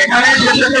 এখানে শেষে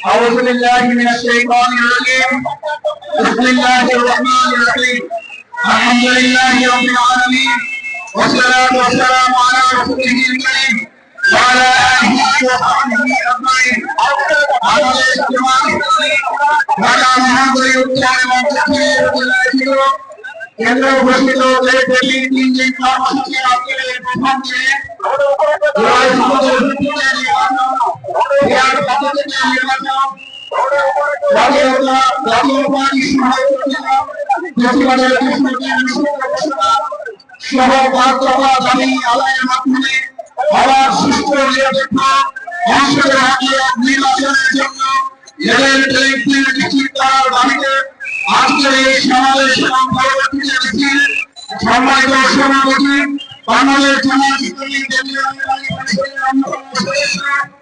أعوذ بالله من الشيطان الرجيم بسم الله الرحمن الرحيم الحمد لله رب العالمين والصلاة والسلام على رسوله الكريم وعلى آله وصحبه أجمعين আমাদের ইসলাম ঢাকা মহানগরী উত্তর এবং দক্ষিণের জেলায় ছিল কেন্দ্র ঘোষিত দেশ দিল্লি তিন দিন কর্মসূচি আজকের প্রথম দিনে সহ পাঁচ দফা দাবি আদায়ের মাধ্যমে আবার সুষ্ঠু নিরপেক্ষ নির্বাচনের জন্য আজকের এই সমাবেশ এবং পরবর্তীতে মিছিল সম্মানিত সভাপতি বাংলাদেশ জামাত